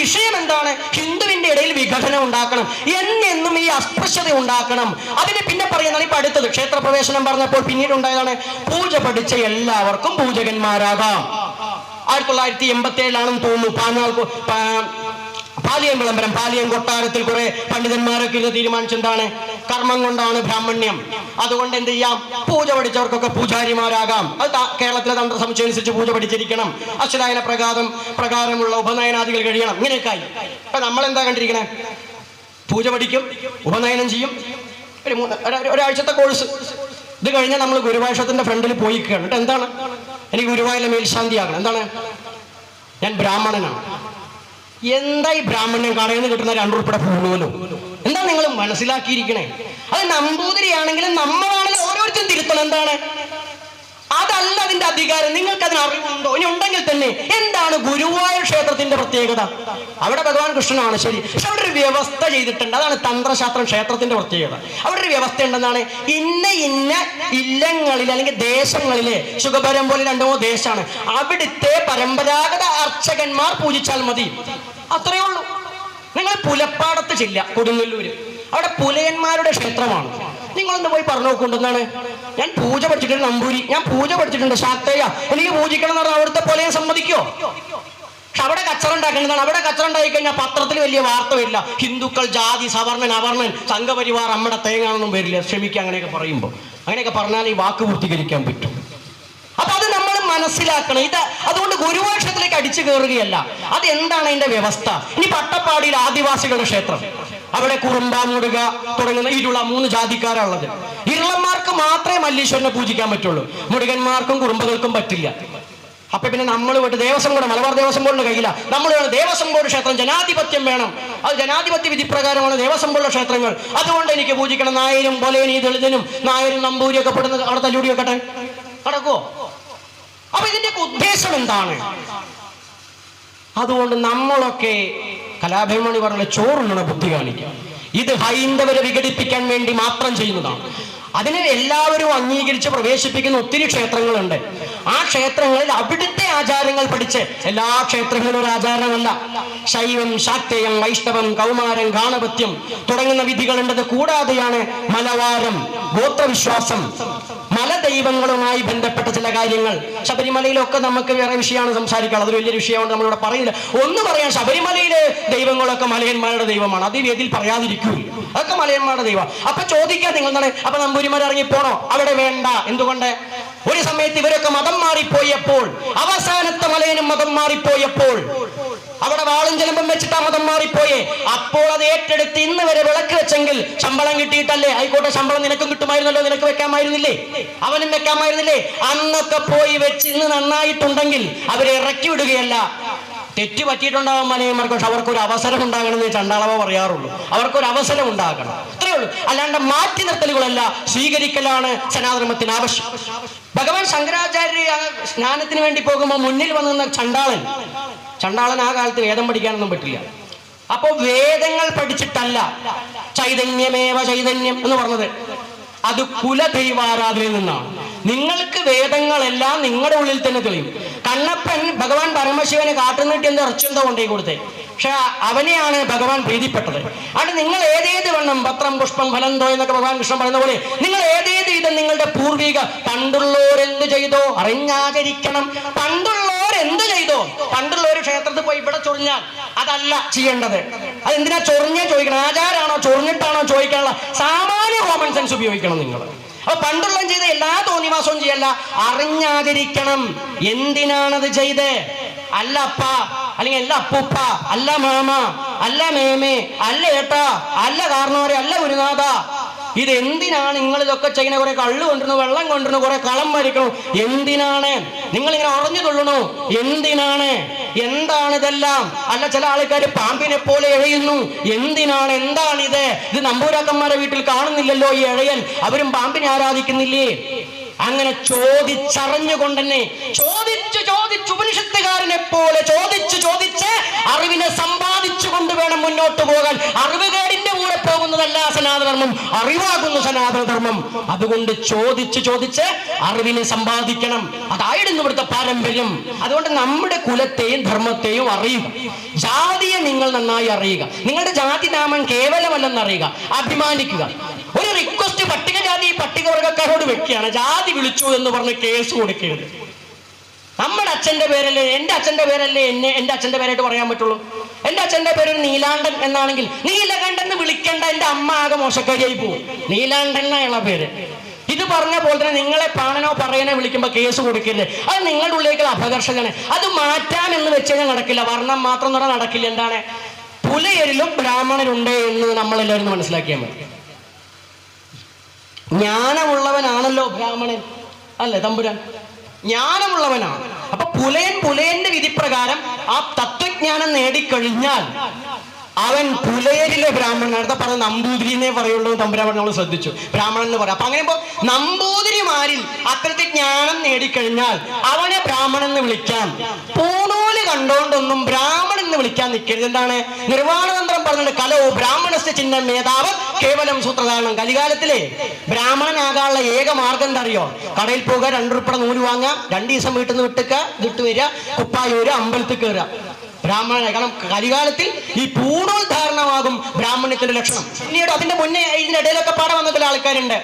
വിഷയം എന്താണ്? ഹിന്ദുവിന്റെ ഇടയിൽ വിഘടനം ഉണ്ടാക്കണം. എന്നെന്നും ഈ അസ്പൃശ്യത ഉണ്ടാക്കണം. അതിന് പിന്നെ പറയുന്നതാണ് ഇപ്പൊ അടുത്തത്. ക്ഷേത്രപ്രവേശനം പറഞ്ഞപ്പോൾ പിന്നീട് ഉണ്ടായതാണ് പൂജ പഠിച്ച എല്ലാവർക്കും പൂജകന്മാരാകാം. ആയിരത്തി തൊള്ളായിരത്തി എൺപത്തി ഏഴിലാണെന്ന് തോന്നുന്നു പാനാൾ പാലിയം വിളംബരം പാലിയം കൊട്ടാരത്തിൽ കുറെ പണ്ഡിതന്മാരൊക്കെ ഇത് തീരുമാനിച്ചെന്താണ്? കർമ്മം കൊണ്ടാണ് ബ്രാഹ്മണ്യം. അതുകൊണ്ട് എന്ത് ചെയ്യാം? പൂജ പഠിച്ചവർക്കൊക്കെ പൂജാരിമാരാകാം. അത് കേരളത്തിലെ തന്ത്ര സമുച്ചയം അനുസരിച്ച് പൂജ പഠിച്ചിരിക്കണം. അശ്വനായന പ്രകാരം പ്രകാരമുള്ള ഉപനയനാദികൾ കഴിയണം. ഇങ്ങനെയൊക്കെ ആയി അപ്പൊ നമ്മൾ എന്താ കണ്ടിരിക്കണേ? പൂജ പഠിക്കും ഉപനയനം ചെയ്യും. ഒരു മൂന്ന് ഒരു- ഒരു- ഒരാഴ്ചത്തെ കോഴ്സ്. ഇത് കഴിഞ്ഞാൽ നമ്മൾ ഗുരുവായൂഷത്തിന്റെ ഫ്രണ്ടിൽ പോയി എന്നിട്ട് എന്താണ്? എനിക്ക് ഗുരുവായൂരിലെ മേൽശാന്തിയാകണം. എന്താണ്? ഞാൻ ബ്രാഹ്മണനാണ്. എന്താ ഈ ബ്രാഹ്മണ്യം കടയിൽ നിന്ന് കിട്ടുന്ന രണ്ടു ഉൾപ്പെടെ പോകുമല്ലോ എന്താ നിങ്ങൾ മനസ്സിലാക്കിയിരിക്കണേ? അത് നമ്പൂതിരിയാണെങ്കിലും നമ്മളാണെങ്കിലും ഓരോരുത്തരും തിരുത്തണം എന്താണ്? അതല്ല അതിന്റെ അധികാരം. നിങ്ങൾക്ക് അതിന് അറിവുണ്ടോ? ഇനി ഉണ്ടെങ്കിൽ തന്നെ എന്താണ് ഗുരുവായൂർ ക്ഷേത്രത്തിന്റെ പ്രത്യേകത? അവിടെ ഭഗവാൻ കൃഷ്ണനാണ് ശരി. പക്ഷെ അവിടെ ഒരു വ്യവസ്ഥ ചെയ്തിട്ടുണ്ട്. അതാണ് തന്ത്രശാസ്ത്രം ക്ഷേത്രത്തിന്റെ പ്രത്യേകത. അവിടെ ഒരു വ്യവസ്ഥ ഉണ്ടെന്നാണ്. ഇന്ന ഇന്ന ഇല്ലങ്ങളിൽ അല്ലെങ്കിൽ ദേശങ്ങളിലെ സുഖപരം പോലെ രണ്ടോ ദേശമാണ്. അവിടുത്തെ പരമ്പരാഗത അർച്ചകന്മാർ പൂജിച്ചാൽ മതി. അത്രയേ ഉള്ളൂ. നിങ്ങൾ പുലപ്പാടത്ത് ചെല്ല കൊടുങ്ങല്ലൂര്. അവിടെ പുലയന്മാരുടെ ക്ഷേത്രമാണ്. നിങ്ങളൊന്ന് പോയി പറഞ്ഞു നോക്കുന്നുണ്ടെന്നാണ് ഞാൻ പൂജ പഠിച്ചിട്ടുണ്ട് നമ്പൂരി. ഞാൻ പൂജ പഠിച്ചിട്ടുണ്ട് ശാക്തയ്യ. എനിക്ക് പൂജിക്കണം എന്ന് പറഞ്ഞാൽ അവിടുത്തെ പുലയെ സമ്മതിക്കോ? പക്ഷെ അവിടെ കച്ചറ ഉണ്ടാക്കേണ്ടതാണ് അവിടെ കച്ചറ ഉണ്ടായി കഴിഞ്ഞാൽ പത്രത്തിൽ വലിയ വാർത്ത വരില്ല. ഹിന്ദുക്കൾ ജാതി സവർണൻ അവർണൻ സംഘപരിവാർ അമ്മയുടെ തേങ്ങാണെന്നും വരില്ല. ക്ഷമിക്കുക അങ്ങനെയൊക്കെ പറയുമ്പോൾ. അങ്ങനെയൊക്കെ പറഞ്ഞാൽ ഈ വാക്ക് പൂർത്തീകരിക്കാൻ പറ്റും. മനസ്സിലാക്കണം. ഇത് അതുകൊണ്ട് ഗുരുവാക്ഷത്തിലേക്ക് അടിച്ചു കയറുകയല്ല. അത് എന്താണ് അതിന്റെ വ്യവസ്ഥ? ഇനി പട്ടപ്പാടിയിൽ ആദിവാസികളുടെ ക്ഷേത്രം. അവിടെ കുറുമ്പ മുടുക തുടങ്ങുന്ന ഇരുള മൂന്ന് ജാതിക്കാരുള്ളത് ഇരുളന്മാർക്ക് മാത്രമേ മല്ലീശ്വരനെ പൂജിക്കാൻ പറ്റുള്ളൂ. മുടുകന്മാർക്കും കുറുമ്പകൾക്കും പറ്റില്ല. അപ്പൊ പിന്നെ നമ്മൾ വിട്ട് ദേവസ്വം കൂടെ മലബാർ ദേവസ്വം ബോർഡിന് കഴിയില്ല നമ്മൾ വേണം ദേവസ്വം ബോർഡ് ക്ഷേത്രം ജനാധിപത്യം വേണം. അത് ജനാധിപത്യ വിധി പ്രകാരമാണ് ദേവസ്വം ബോർഡ് ക്ഷേത്രങ്ങൾ. അതുകൊണ്ട് എനിക്ക് പൂജിക്കണം. നായരും പൊലേനി ദളിതനും നായരും നമ്പൂരിയൊക്കെ പെടുന്ന അവിടെ തല്ലൂടിയൊക്കെ നടക്കുവോ അപ്പൊ ഇതിന്റെയൊക്കെ ഉദ്ദേശം എന്താണ്? അതുകൊണ്ട് നമ്മളൊക്കെ കലാഭിമണി പറഞ്ഞ ചോറുണ്ണണ ബുദ്ധി കാണിക്കുക. ഇത് ഹൈന്ദവരെ വിഘടിപ്പിക്കാൻ വേണ്ടി മാത്രം ചെയ്യുന്നതാണ്. അതിനെ എല്ലാവരും അംഗീകരിച്ച് പ്രവേശിപ്പിക്കുന്ന ഒത്തിരി ക്ഷേത്രങ്ങളുണ്ട്. ആ ക്ഷേത്രങ്ങളിൽ അവിടുത്തെ ആചാരങ്ങൾ പഠിച്ച് എല്ലാ ക്ഷേത്രങ്ങളും ഒരു ആചാരമല്ല. ശൈവം ശാക്തേയം വൈഷ്ണവം കൗമാരം ഗാണപത്യം തുടങ്ങുന്ന വിധികളുണ്ടത് കൂടാതെയാണ് മലവാരം ഗോത്രവിശ്വാസം. മലദൈവങ്ങളുമായി ബന്ധപ്പെട്ട ചില കാര്യങ്ങൾ. ശബരിമലയിലൊക്കെ നമുക്ക് വേറെ വിഷയമാണ് സംസാരിക്കാം അതൊരു വലിയ വിഷയമാണ് നമ്മളിവിടെ പറയുന്നില്ല. ഒന്ന് പറയാം ശബരിമലയിലെ ദൈവങ്ങളൊക്കെ മലയന്മാരുടെ ദൈവമാണ്. അത് വേദിയിൽ പറയാതിരിക്കൂല. അതൊക്കെ മലയന്മാരുടെ ദൈവം. അപ്പൊ ചോദിക്കാൻ നിങ്ങൾ എന്താണ്? അപ്പൊ നമ്പൂരിമാർ ഇറങ്ങിപ്പോണോ? അവിടെ വേണ്ട. എന്തുകൊണ്ട്? ഒരു സമയത്ത് ഇവരൊക്കെ മതം മാറിപ്പോയപ്പോൾ അവസാനത്തെ മലയനും മതം മാറിപ്പോയപ്പോൾ അവിടെ വാളും ചിലമ്പം വെച്ചിട്ട് മതം മാറിപ്പോയേ. അപ്പോൾ അത് ഏറ്റെടുത്ത് ഇന്ന് വരെ വിളക്ക് വെച്ചെങ്കിൽ ശമ്പളം കിട്ടിയിട്ടല്ലേ? ആയിക്കോട്ടെ ശമ്പളം നിനക്കും കിട്ടുമായിരുന്നല്ലോ നിനക്ക് വെക്കാമായിരുന്നില്ലേ? അവനും വെക്കാമായിരുന്നില്ലേ? അന്നൊക്കെ പോയി വെച്ച് ഇന്ന് നന്നായിട്ടുണ്ടെങ്കിൽ അവരെ ഇറക്കി വിടുകയല്ല. തെറ്റ് പറ്റിയിട്ടുണ്ടാവാൻ മലയന്മാർക്ക് അവർക്കൊരു അവസരം ഉണ്ടാകണമെന്ന് ചണ്ടാളവ പറയാറുള്ളൂ. അവർക്കൊരു അവസരം ഉണ്ടാകണം. അത്രേ ഉള്ളൂ. അല്ലാണ്ട് മാറ്റി നിർത്തലുകളല്ല സ്വീകരിക്കലാണ് സനാതനമത്തിന് ആവശ്യം. ഭഗവാൻ ശങ്കരാചാര്യ സ്നാനത്തിന് വേണ്ടി പോകുമ്പോൾ മുന്നിൽ വന്നു ചണ്ടാളൻ ചണ്ടാളൻ ആ കാലത്ത് വേദം പഠിക്കാനൊന്നും പറ്റില്ല. അപ്പോ വേദങ്ങൾ പഠിച്ചിട്ടല്ല ചൈതന്യമേവ ചൈതന്യം എന്ന് പറഞ്ഞത്. അത് കുലദൈവാരാധനയിൽ നിന്നാണ്. നിങ്ങൾക്ക് വേദങ്ങളെല്ലാം നിങ്ങളുടെ ഉള്ളിൽ തന്നെ തെളിയും. കണ്ണപ്പൻ ഭഗവാൻ പരമശിവനെ കാട്ടുനീട്ടി എന്ത് ഇറച്ചെന്തോ കൊണ്ടേ കൊടുത്തേ. പക്ഷെ അവനെയാണ് ഭഗവാൻ പ്രീതിപ്പെട്ടത്. അതുകൊണ്ട് നിങ്ങൾ ഏതേത് വണ്ണം പത്രം പുഷ്പം ഫലന്തോ എന്നൊക്കെ ഭഗവാൻ കൃഷ്ണൻ പറയുന്ന പോലെ നിങ്ങൾ ഏതേത് ഇത് നിങ്ങളുടെ പൂർവിക പണ്ടുള്ളവരെന്ത് ചെയ്തോ അറിഞ്ഞാചരിക്കണം. പണ്ടുള്ളവർ എന്ത് ചെയ്തോ? പണ്ടുള്ള ഒരു ക്ഷേത്രത്തിൽ പോയി ഇവിടെ ചൊറിഞ്ഞാൽ അതല്ല ചെയ്യേണ്ടത്. അത് എന്തിനാ ചൊറിഞ്ഞേ ചോദിക്കണം? ആചാരാണോ? ചൊറിഞ്ഞിട്ടാണോ ചോദിക്കാനുള്ള സാമാന്യ കോമൺ സെൻസ് ഉപയോഗിക്കണം നിങ്ങൾ. അപ്പൊ പണ്ടുള്ള ചെയ്ത എല്ലാ തോന്നിവാസവും ചെയ്യല്ല. അറിഞ്ഞാതിരിക്കണം. എന്തിനാണത് ചെയ്ത്? അല്ല അപ്പ അല്ലെങ്കിൽ അല്ല അപ്പൂപ്പ അല്ല മാമ അല്ല മേമേ അല്ല ഏട്ടാ അല്ല കാരണവരെ അല്ല ഗുരുനാഥ ഇത് എന്തിനാണ് നിങ്ങൾ ഇതൊക്കെ ചെയ്യുന്ന കുറെ കള്ളു കൊണ്ടിരുന്നു വെള്ളം കൊണ്ടിരുന്നു കുറെ കളം വരയ്ക്കണു എന്തിനാണ്? നിങ്ങൾ ഇങ്ങനെ ഉറഞ്ഞു തുള്ളണു എന്തിനാണ്? എന്താണ് ഇതെല്ലാം? അല്ല ചില ആൾക്കാർ പാമ്പിനെ പോലെ എഴയുന്നു. എന്തിനാണ്? എന്താണ് ഇത്? ഇത് നമ്പൂരാക്കന്മാരെ വീട്ടിൽ കാണുന്നില്ലല്ലോ ഈ എഴയൻ. അവരും പാമ്പിനെ ആരാധിക്കുന്നില്ലേ? അങ്ങനെ ചോദിച്ചറിഞ്ഞുകൊണ്ട് തന്നെ ചോദിച്ചു ചോദിച്ചു ഉപനിഷത്തുകാരനെ പോലെ ചോദിച്ചു ചോദിച്ച് അറിവിനെ സമ്പാദിച്ചു കൊണ്ട് വേണം മുന്നോട്ട് പോകാൻ. അറിവുകേടിന്റെ സനാതന സനാതനധർമ്മം അറിവാകുന്നു സനാതനധർമ്മം. അതുകൊണ്ട് ചോദിച്ച് ചോദിച്ച് അറിവിനെ സമ്പാദിക്കണം. അതായിരുന്നു ഇവിടുത്തെ പാരമ്പര്യം. അതുകൊണ്ട് നമ്മുടെ കുലത്തെയും ധർമ്മത്തെയും അറിയുക. ജാതിയെ നിങ്ങൾ നന്നായി അറിയുക. നിങ്ങളുടെ ജാതി നാമം കേവലമല്ലെന്ന് അറിയുക. അഭിമാനിക്കുക. ഒരു റിക്വസ്റ്റ് പട്ടികജാതി പട്ടികവർഗക്കാരോട് വെക്കുകയാണ്. ജാതി വിളിച്ചു എന്ന് പറഞ്ഞ് കേസ് കൊടുക്കരുത്. നമ്മുടെ അച്ഛന്റെ പേരല്ലേ? എന്റെ അച്ഛന്റെ പേരല്ലേ? എന്നെ എന്റെ അച്ഛന്റെ പേരായിട്ട് പറയാൻ പറ്റുള്ളൂ. എന്റെ അച്ഛന്റെ പേര് നീലാണ്ടൻ എന്നാണെങ്കിൽ നീലകണ്ഠൻ വിളിക്ക എന്റെ അമ്മ ആകെ മോശക്കാരിയായി പോകും നീലാണ്ടൻ എന്നുള്ള പേര്. ഇത് പറഞ്ഞ പോലെ തന്നെ നിങ്ങളെ പാണനോ പറയനോ വിളിക്കുമ്പോൾ കേസ് കൊടുക്കരുത്. അത് നിങ്ങളുടെ ഉള്ളിലേക്ക് അപകർഷകന്. അത് മാറ്റാം എന്ന് വെച്ച് കഴിഞ്ഞാൽ നടക്കില്ല. വർണം മാത്രം തന്നെ നടക്കില്ല. എന്താണ്? പുലയരിലും ബ്രാഹ്മണരുണ്ട് എന്ന് നമ്മളെല്ലാവരും മനസ്സിലാക്കിയാൽ മതി. ജ്ഞാനമുള്ളവനാണല്ലോ ബ്രാഹ്മണൻ. അല്ലേ തമ്പുരാൻ? ജ്ഞാനമുള്ളവനാണ്. അപ്പൊ പുലയൻ പുലയന്റെ വിധിപ്രകാരം ആ തത്വജ്ഞാനം നേടിക്കഴിഞ്ഞാൽ അവൻ പുലയരിലെ ബ്രാഹ്മണൻ. അടുത്ത പറഞ്ഞ നമ്പൂതിരിനെ പറയുള്ളൂ തമ്പുരാൻ നമ്മൾ ശ്രദ്ധിച്ചു. ബ്രാഹ്മണൻ എന്ന് പറയാം. അപ്പൊ അങ്ങനെ നമ്പൂതിരിമാരിൽ അത്തരത്തിൽ ജ്ഞാനം നേടിക്കഴിഞ്ഞാൽ അവനെ ബ്രാഹ്മണൻ എന്ന് വിളിക്കാം. പൂണൂൽ കണ്ടോണ്ടൊന്നും ബ്രാഹ്മണൻ എന്ന് വിളിക്കാൻ നിൽക്കരുത്. എന്താണ്? നിർവാണതന്ത്രം പറഞ്ഞിട്ട് കലോ ബ്രാഹ്മണസ്യ ചിഹ്നം മേധാവ് കേവലം സൂത്രധാരണം. കലികാലത്തിലെ ബ്രാഹ്മണനാകാനുള്ള ഏക മാർഗം എന്താ അറിയോ? കടയിൽ പോകുക രണ്ടു ഉറുപ്പട നൂൽ വാങ്ങാം രണ്ടു ദിവസം വീട്ടിൽ നിന്ന് വിട്ടുക വിട്ടു വരിക കുപ്പായൂര് അമ്പലത്തിൽ കയറുക. ബ്രാഹ്മണനായി കാരണം കലികാലത്തിൽ ഈ പൂർണോദ്ധാരണമാകും ധാരണമാകും ബ്രാഹ്മണ്യത്തിന്റെ ലക്ഷണം. പിന്നീട് അതിന്റെ മുന്നേ ഇതിനിടയിലൊക്കെ ഇടയിലൊക്കെ വന്ന വന്നിട്ടുള്ള ആൾക്കാരുണ്ട്.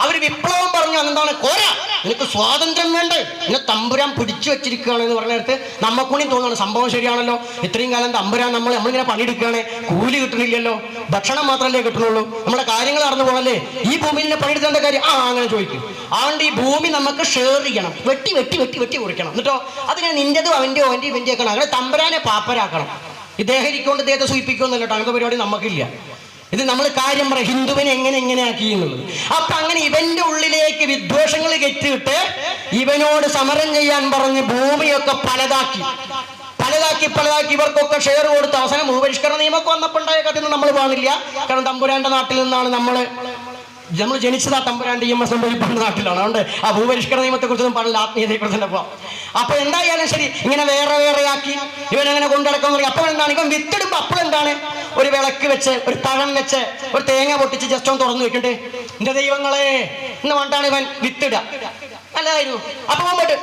അവർ വിപ്ലവം പറഞ്ഞു എന്താണ് കോര. നിനക്ക് സ്വാതന്ത്ര്യം വേണ്ട? ഇങ്ങനെ തമ്പുരാൻ പിടിച്ചു വെച്ചിരിക്കുകയാണ് എന്ന് പറഞ്ഞിടത്ത് നമ്മക്കൂടി തോന്നുന്നു സംഭവം ശരിയാണല്ലോ. ഇത്രയും കാലം തമ്പുരാൻ നമ്മൾ നമ്മളിങ്ങനെ പണിയെടുക്കുകയാണ്. കൂലി കിട്ടണില്ലല്ലോ. ഭക്ഷണം മാത്രമല്ലേ കിട്ടുന്നുള്ളൂ നമ്മുടെ കാര്യങ്ങൾ അറിഞ്ഞു പോകണല്ലേ? ഈ നിന്ന് പണിയെടുക്കേണ്ട കാര്യം? ആ അങ്ങനെ ചോദിക്കും. അതുകൊണ്ട് ഈ ഭൂമി നമുക്ക് ഷെയർ ചെയ്യണം. വെട്ടി വെട്ടി വെട്ടി വെട്ടി കുറിക്കണം എന്നിട്ടോ? അതിങ്ങനെ നിന്റെതും അവന്റെ അവന്റെ ഇവന്റെ ആക്കണം അങ്ങനെ തമ്പുരാനെ പാപ്പരാക്കണം. ഇദ്ദേഹം ഇരിക്കൊണ്ട് ഇദ്ദേഹത്തെ സൂചിപ്പിക്കുമെന്നല്ലോ അങ്ങനത്തെ പരിപാടി നമുക്കില്ല ഇത് നമ്മൾ കാര്യം പറ ഹിന്ദുവിനെ എങ്ങനെ എങ്ങനെ ആക്കി എന്നുള്ളത്. അപ്പൊ അങ്ങനെ ഇവന്റെ ഉള്ളിലേക്ക് വിദ്വേഷങ്ങൾ കെറ്റിയിട്ട് ഇവനോട് സമരം ചെയ്യാൻ പറഞ്ഞ് ഭൂമിയൊക്കെ പലതാക്കി. പലതാക്കി പലതാക്കി ഇവർക്കൊക്കെ ഷെയർ കൊടുത്ത് അവസാനം ഭൂപരിഷ്കരണ നിയമമൊക്കെ വന്നപ്പോൾ ഉണ്ടായ നമ്മൾ പാടില്ല കാരണം തമ്പുരാന്റെ നാട്ടിൽ നിന്നാണ് നമ്മൾ നമ്മൾ ജനിച്ചത് ആ തമ്പുരാന്റെ ഇ എം എസ് നാട്ടിലാണ്. അതുകൊണ്ട് ആ ഭൂപരിഷ്കരണ നിയമത്തെ കുറിച്ചൊന്നും പറഞ്ഞില്ല. ആത്മീയതയെ കുറിച്ച് തന്നെ പോവാം. അപ്പൊ എന്തായാലും ശരി ഇങ്ങനെ വേറെ വേറെയാക്കി ഇവനങ്ങനെ അങ്ങനെ കൊണ്ടിടക്കാൻ അപ്പോൾ എന്താണ്? ഇപ്പം വിത്തിടുമ്പോ അപ്പോൾ എന്താണ്? ഒരു വിളക്ക് വെച്ച് ഒരു പഴം വെച്ച് ഒരു തേങ്ങ പൊട്ടിച്ച് ജസ്റ്റ് ഒന്ന് തുറന്നു വെക്കണ്ടേ. എന്റെ ദൈവങ്ങളെ എന്ന് പറഞ്ഞിട്ടാണ് ഇവൻ വിത്തിടുക. അല്ലായിരുന്നു. അപ്പൊ മുമ്പോട്ട്.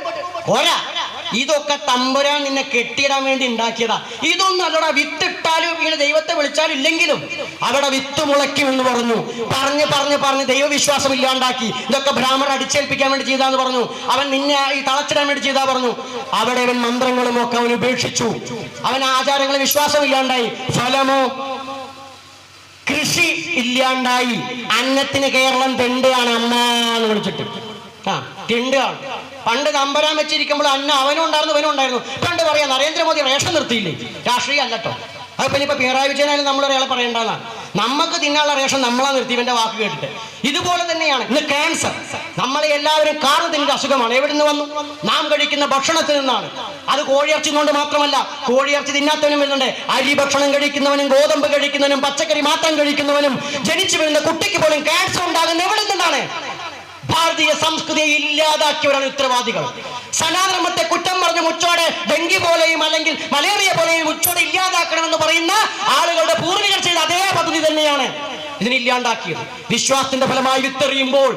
പോരാ. ഇതൊക്കെ തമ്പുരാൻ നിന്നെ കെട്ടിയിടാൻ വേണ്ടി ഉണ്ടാക്കിയതാ. ഇതൊന്നും അതോടെ വിത്തിട്ടാലും ഇങ്ങനെ ദൈവത്തെ വിളിച്ചാലും ഇല്ലെങ്കിലും അവിടെ വിത്ത് മുളയ്ക്കും എന്ന് പറഞ്ഞു. പറഞ്ഞ് പറഞ്ഞ് പറഞ്ഞ് ദൈവവിശ്വാസം ഇല്ലാണ്ടാക്കി. ഇതൊക്കെ ബ്രാഹ്മണൻ അടിച്ചേൽപ്പിക്കാൻ വേണ്ടി ചെയ്താന്ന് പറഞ്ഞു. അവൻ നിന്നെ ഈ തളച്ചിടാൻ വേണ്ടി ചെയ്താ പറഞ്ഞു. അവിടെ അവൻ മന്ത്രങ്ങളും ഒക്കെ അവൻ ഉപേക്ഷിച്ചു. അവൻ ആചാരങ്ങൾ വിശ്വാസം ഇല്ലാണ്ടായി. ഫലമോ? കൃഷി ഇല്ലാണ്ടായി. അന്നത്തിന് കേരളം തെണ്ടുകയാണ് അമ്മ എന്ന് വിളിച്ചിട്ട്. ആ തെണ്ടുകയാണ് പണ്ട് നമ്പരാൻ വെച്ചിരിക്കുമ്പോൾ അന്ന അവനും ഉണ്ടായിരുന്നു ഇവനും ഉണ്ടായിരുന്നു. പണ്ട് പറയാം നരേന്ദ്രമോദി റേഷൻ നിർത്തിയില്ലേ? രാഷ്ട്രീയം അല്ലട്ടോ അത് പിന്നെ ഇപ്പൊ പിണറായി വിജയനായാലും നമ്മൾ ഒരാളെ പറയേണ്ടതാണ്. നമുക്ക് തിന്നാനുള്ള റേഷൻ നമ്മളാ നിർത്തി ഇവന്റെ വാക്ക് കേട്ടിട്ട്. ഇതുപോലെ തന്നെയാണ് ഇന്ന് ക്യാൻസർ നമ്മളെ എല്ലാവരും കാർന്ന് തിന്നിട്ട് അസുഖമാണ്. എവിടെ നിന്ന് വന്നു? നാം കഴിക്കുന്ന ഭക്ഷണത്തിൽ നിന്നാണ്. അത് കോഴിയിറച്ചി കൊണ്ട് മാത്രമല്ല കോഴിയിറച്ചി തിന്നാത്തവനും വരുന്നുണ്ട്. അരി ഭക്ഷണം കഴിക്കുന്നവനും ഗോതമ്പ് കഴിക്കുന്നവനും പച്ചക്കറി മാത്രം കഴിക്കുന്നവനും ജനിച്ചു വരുന്ന കുട്ടിക്ക് പോലും ക്യാൻസർ ഉണ്ടാകുന്ന എവിടെ നിന്നാണ് ഭാരതീയ സംസ്കൃതിയെ ഇല്ലാതാക്കിയവരാണ് ഉത്തരവാദികൾ. സനാതനമത്തെ കുറ്റം പറഞ്ഞ മുച്ചോടെ ഡെങ്കി പോലെയും അല്ലെങ്കിൽ മലേറിയ പോലെയും മുച്ചോടെ ഇല്ലാതാക്കണമെന്ന് പറയുന്ന ആളുകളുടെ പൂർവികർ ചെയ്ത അതേ പദ്ധതി തന്നെയാണ് ഇതിനില്ലാണ്ടാക്കിയത് വിശ്വാസത്തിന്റെ ഫലമായി വിത്തെറിയുമ്പോൾ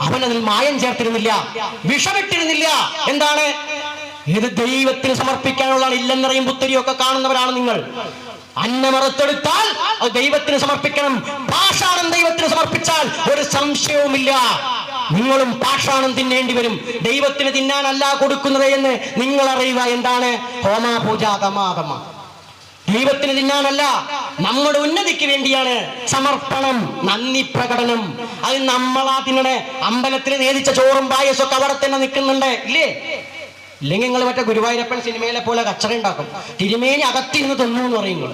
അവൻ അതിൽ മായം ചേർത്തിരുന്നില്ല വിഷമിട്ടിരുന്നില്ല. എന്താണ്? ഇത് ദൈവത്തിന് സമർപ്പിക്കാനുള്ള ഇല്ലെന്നറിയും പുത്തരിയൊക്കെ കാണുന്നവരാണ് നിങ്ങൾ. അന്നമറത്തെടുത്താൽ അത് ദൈവത്തിന് സമർപ്പിക്കണം. പാഷാണം ദൈവത്തിന് സമർപ്പിച്ചാൽ ഒരു സംശയവുമില്ല. നിങ്ങളും പാഷാണം തിന്നേണ്ടി വരും. ദൈവത്തിന് തിന്നാനല്ല കൊടുക്കുന്നത് എന്ന് നിങ്ങൾ അറിയുക എന്താണ്? ഹോമാപൂജ തമാതമ ദൈവത്തിന് തിന്നാനല്ല നമ്മുടെ ഉന്നതിക്ക് വേണ്ടിയാണ് സമർപ്പണം നന്ദി പ്രകടനം. അത് നമ്മളാ തിന്നണേ. അമ്പലത്തിൽ നേദിച്ച ചോറും പായസൊക്കെ അവിടെ തന്നെ നിൽക്കുന്നുണ്ട്. ഇല്ലേ? ഇല്ലെങ്കിൽ നിങ്ങൾ മറ്റേ ഗുരുവായൂരപ്പൻ സിനിമയിലെ പോലെ കച്ചറ ഉണ്ടാക്കും തിരുമേനി അകത്തിരുന്ന് തിന്നു എന്ന് പറയും നിങ്ങൾ.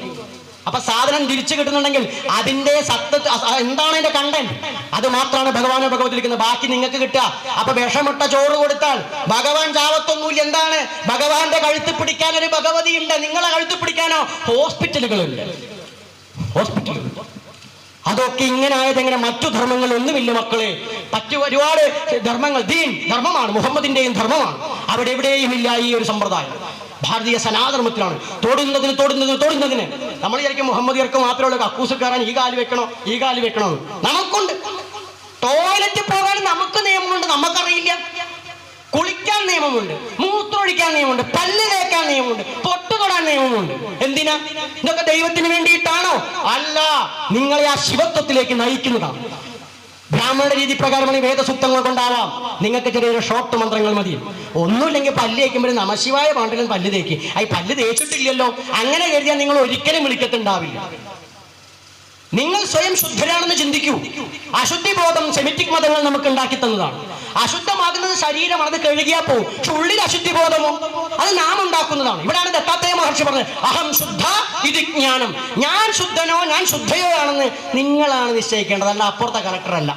അപ്പൊ സാധനം തിരിച്ചു കിട്ടുന്നുണ്ടെങ്കിൽ അതിന്റെ സത്ത എന്താണ് അതിന്റെ കണ്ടന്റ് അത് മാത്രമാണ് ഭഗവാനെ ഭഗവതിരിക്കുന്നത് ബാക്കി നിങ്ങൾക്ക് കിട്ടുക. അപ്പൊ വിഷമിട്ട ചോറ് കൊടുത്താൽ ഭഗവാൻ ചാവത്തൊന്നുമില്ല. എന്താണ്? ഭഗവാന്റെ കഴുത്ത് പിടിക്കാൻ ഒരു ഭഗവതി ഉണ്ട് നിങ്ങളെ കഴുത്ത് പിടിക്കാനോ? ഹോസ്പിറ്റലുകളുണ്ട്. ഹോസ്പിറ്റലുകൾ. അതൊക്കെ ഇങ്ങനെ ആയത് എങ്ങനെ? മറ്റു ധർമ്മങ്ങൾ ഒന്നുമില്ല മക്കളെ. മറ്റു ഒരുപാട് ധർമ്മങ്ങൾ. ദീൻ ധർമ്മമാണ്. മുഹമ്മദിന്റെയും ധർമ്മമാണ്. അവിടെ എവിടെയും ഇല്ല ഈ ഒരു സമ്പ്രദായം. ഭാരതീയ സനാതനത്തിലാണ് തൊടുന്നതിന് തൊടുന്നതിന് തൊടുന്നതിന്. നമ്മൾ വിചാരിക്കും മുഹമ്മദിയർക്ക് മാത്രമുള്ള കക്കൂസുകാരൻ ഈ കാൽ വെക്കണോ? ഈ കാൽ വെക്കണോ നമുക്കുണ്ട്. ടോയ്ലറ്റ് പോകാൻ നമുക്ക് നിയമമുണ്ട്. നമുക്കറിയില്ല. കുളിക്കാൻ നിയമമുണ്ട്. മൂത്രമൊഴിക്കാൻ നിയമമുണ്ട്. പല്ല് തേക്കാൻ നിയമമുണ്ട്. പൊട്ട് തൊടാൻ നിയമമുണ്ട്. എന്തിനാ? ഇതൊക്കെ ദൈവത്തിന് വേണ്ടിയിട്ടാണോ? അല്ല നിങ്ങളെ ആ ശിവത്വത്തിലേക്ക് നയിക്കുന്നതാണ് ബ്രാഹ്മണ രീതി പ്രകാരമാണ് വേദസൂക്തങ്ങൾ കൊണ്ടാവാം. നിങ്ങൾക്ക് ചെറിയൊരു ഷോർട്ട് മന്ത്രങ്ങൾ മതി. ഒന്നുമില്ലെങ്കിൽ പല്ല് തേക്കുമ്പോൾ നമശിവായ പാണ്ടിലും പല്ല് തേക്ക്. അത് പല്ല് തേച്ചിട്ടില്ലല്ലോ. അങ്ങനെ കരുതിയാൽ നിങ്ങൾ ഒരിക്കലും വിളിക്കത്തുണ്ടാവില്ല. നിങ്ങൾ സ്വയം ശുദ്ധരാണെന്ന് ചിന്തിക്കൂ. അശുദ്ധി ബോധം സെമിറ്റിക് മതങ്ങൾ നമുക്ക് ഉണ്ടാക്കി തന്നതാണ്. അശുദ്ധമാകുന്നത് ശരീരമാണ് അത് കഴുകിയാൽ പോകും പക്ഷെ ഉള്ളിൽ അശുദ്ധി ബോധമോ അത് നാം ഉണ്ടാക്കുന്നതാണ്. ഇവിടെയാണ് ദത്താത്രേയ മഹർഷി പറഞ്ഞത് അഹം ശുദ്ധ ഇത് ജ്ഞാനം. ഞാൻ ശുദ്ധനോ ഞാൻ ശുദ്ധയോ ആണെന്ന് നിങ്ങളാണ് നിശ്ചയിക്കേണ്ടത്. അല്ല അപ്പുറത്തെ കലക്ടറല്ല